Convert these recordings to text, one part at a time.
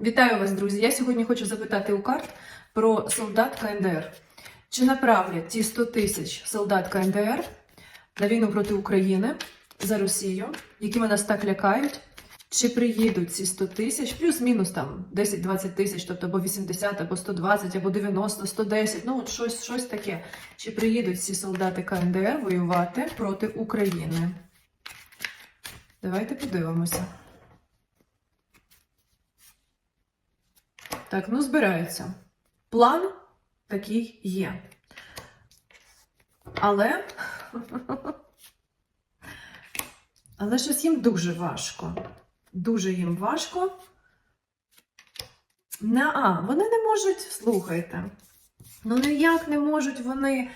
Вітаю вас, друзі! Я сьогодні хочу запитати у карт про солдат КНДР. Чи направлять ті 100 тисяч солдат КНДР на війну проти України за Росію, якими нас так лякають? Чи приїдуть ці 100 тисяч, плюс-мінус там 10-20 тисяч, тобто або 80, або 120, або 90, 110, ну от щось, щось таке. Чи приїдуть ці солдати КНДР воювати проти України? Давайте подивимося. Так, ну збираються. План такий є. Але. Але щось їм дуже важко. Дуже їм важко. Не, а, вони не можуть, слухайте. Ну ніяк не можуть вони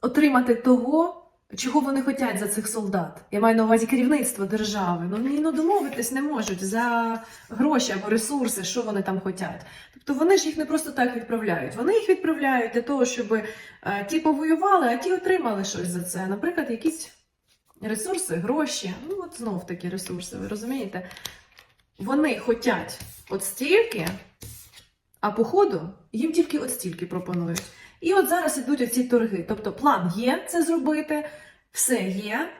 отримати того, чого вони хочуть за цих солдат. Я маю на увазі керівництво держави. Ну, ні, ну домовитись не можуть за гроші або ресурси, що вони там хочуть. Тобто вони ж їх не просто так відправляють. Вони їх відправляють для того, щоб е, ті повоювали, а ті отримали щось за це. Наприклад, якісь ресурси, гроші. Ну, от знов такі ресурси, ви розумієте? Вони хочуть от стільки, а по ходу їм тільки от стільки пропонують. І от зараз ідуть оці торги. Тобто план є це зробити, все є,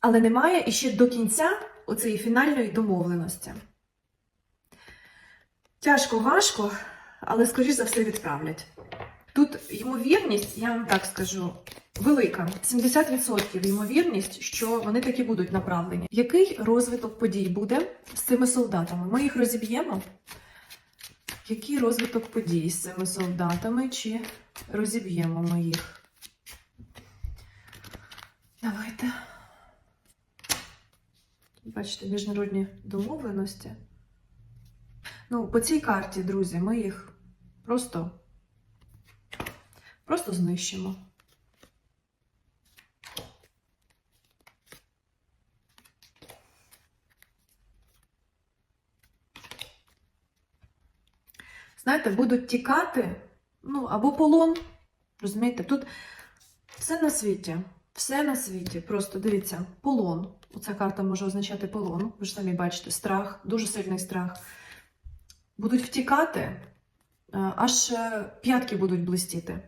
але немає іще до кінця оцієї фінальної домовленості. Тяжко, важко, але, скоріш за все, відправлять. Тут ймовірність, я вам так скажу, велика. 70% ймовірність, що вони таки будуть направлені. Який розвиток подій буде з цими солдатами? Ми їх розіб'ємо. Який розвиток подій з цими солдатами? Чи розіб'ємо ми їх? Давайте. Бачите, міжнародні домовленості. Ну, по цій карті, друзі, ми їх просто, просто знищимо. Знаєте, будуть тікати, ну, або полон. Розумієте, тут все на світі. Все на світі. Просто дивіться, полон. Оця карта може означати полон. Ви ж самі бачите, страх, дуже сильний страх. Будуть втікати, е, аж е, п'ятки будуть блистіти.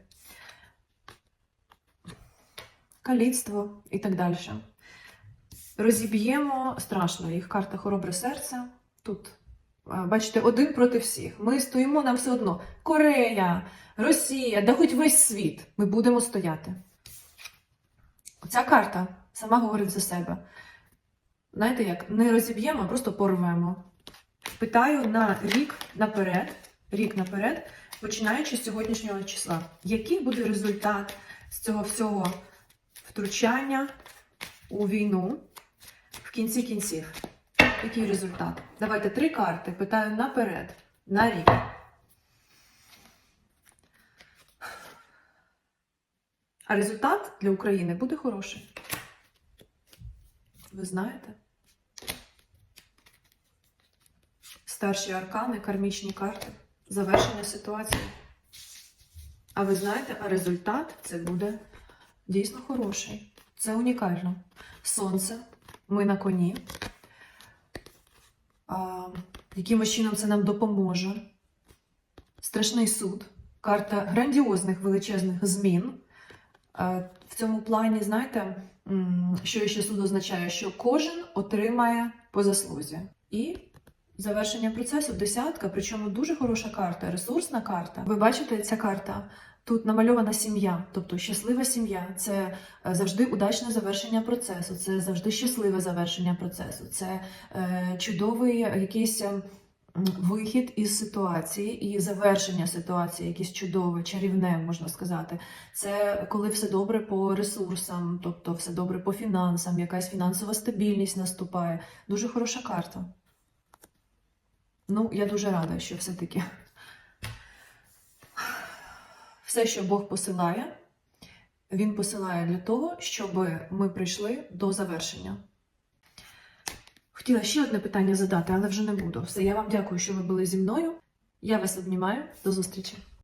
Каліцтво і так далі. Розіб'ємо страшно їх карта хоробре серце. Тут, бачите, один проти всіх. Ми стоїмо нам все одно. Корея, Росія, да хоч весь світ. Ми будемо стояти. Ця карта сама говорить за себе. Знаєте як? Не розіб'ємо, а просто порвемо. Питаю на рік наперед, рік наперед, починаючи з сьогоднішнього числа. Який буде результат з цього всього втручання у війну в кінці кінців? Який результат? Давайте три карти. Питаю наперед, на рік. А результат для України буде хороший. Ви знаєте? Старші аркани, кармічні карти, завершення ситуації. А ви знаєте, а результат це буде дійсно хороший. Це унікально. Сонце, ми на коні. Якимось чином це нам допоможе. Страшний суд, карта грандіозних величезних змін. В цьому плані, знаєте, що ще суд означає, що кожен отримає по заслузі. І завершення процесу десятка, причому дуже хороша карта, ресурсна карта. Ви бачите, ця карта тут намальована сім'я, тобто щаслива сім'я. Це е, завжди удачне завершення процесу, це завжди щасливе завершення процесу, це е, чудовий якийсь. е, Вихід із ситуації і завершення ситуації, якесь чудове, чарівне, можна сказати. Це коли все добре по ресурсам, тобто все добре по фінансам, якась фінансова стабільність наступає. Дуже хороша карта. Ну, я дуже рада, що все-таки все, що Бог посилає, Він посилає для того, щоб ми прийшли до завершення. Хотіла ще одне питання задати, але вже не буду. Все, я вам дякую, що ви були зі мною. Я вас обнімаю. До зустрічі!